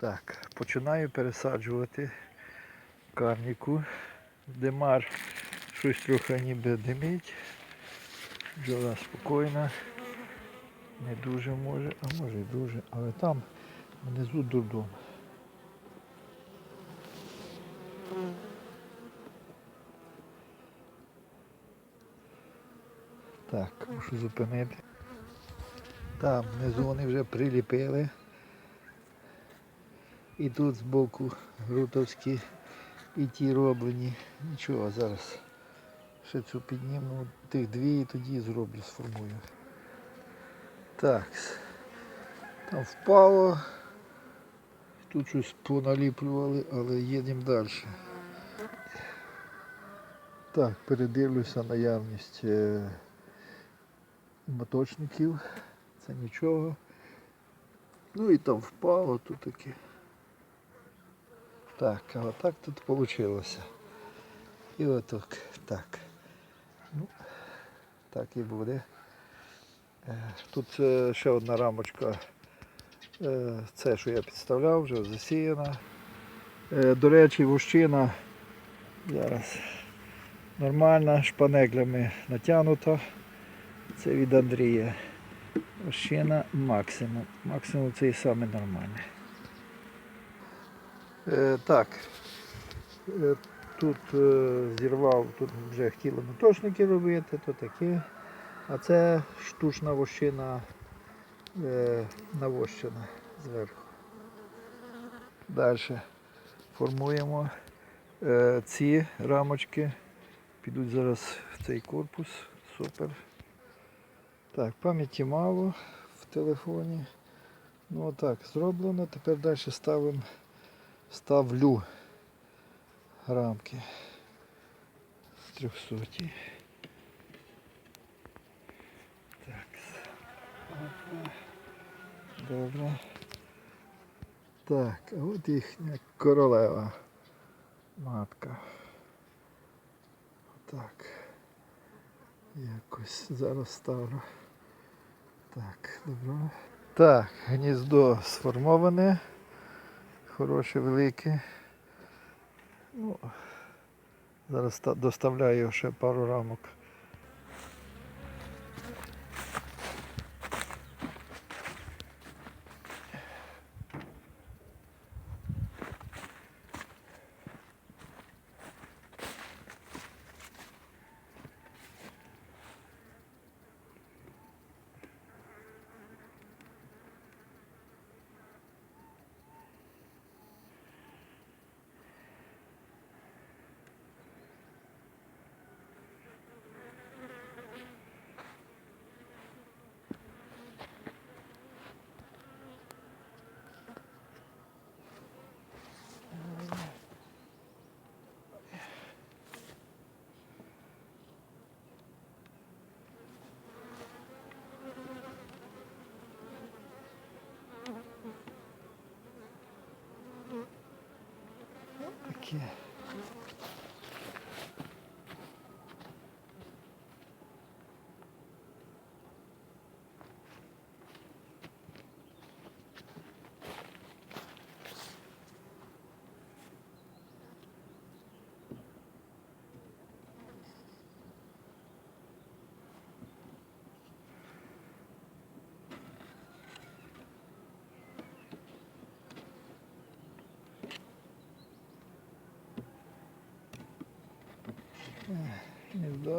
Так, починаю пересаджувати карніку. Димар щось трохи ніби димить. Бджола спокійна. Не дуже може, а може і дуже, але там внизу дурдом. Так, мушу зупинити. Там внизу вони вже приліпили. І тут збоку грутовські і ті роблені. Нічого, зараз ще цю підніму, тих дві і тоді зроблю, сформую. Так. Там впало. Тут щось поналіплювали, але їдемо далі. Так, передивлюся наявність е, моточників. Це нічого. Ну і там впало тут таке. Так, а отак тут вийшло. І отак. Так. Ну, так і буде. Е, Тут е, ще одна рамочка. Е, Це, що я підставляв, вже засіяна. До речі, вощина зараз нормальна, шпанеглями натягнута. Це від Андрія. Вощина максимум. Максимум це і саме нормальне. Е, так. Е, тут е, зірвав, тут вже хотіли мотошники робити, то таке. А це штучна вощина навощена зверху. Далі формуємо ці рамочки. Підуть зараз в цей корпус. Супер. Так, пам'яті мало в телефоні. Ну отак зроблено. Тепер далі ставимо ставлю рамки 300. Так. Добре. Так, а от їхня королева. Матка. Так. Якось зараз ставлю. Так, добре. Так, гніздо сформоване. Хороше, велике. Ну, зараз доставляю ще пару рамок. Таке. Гніздо.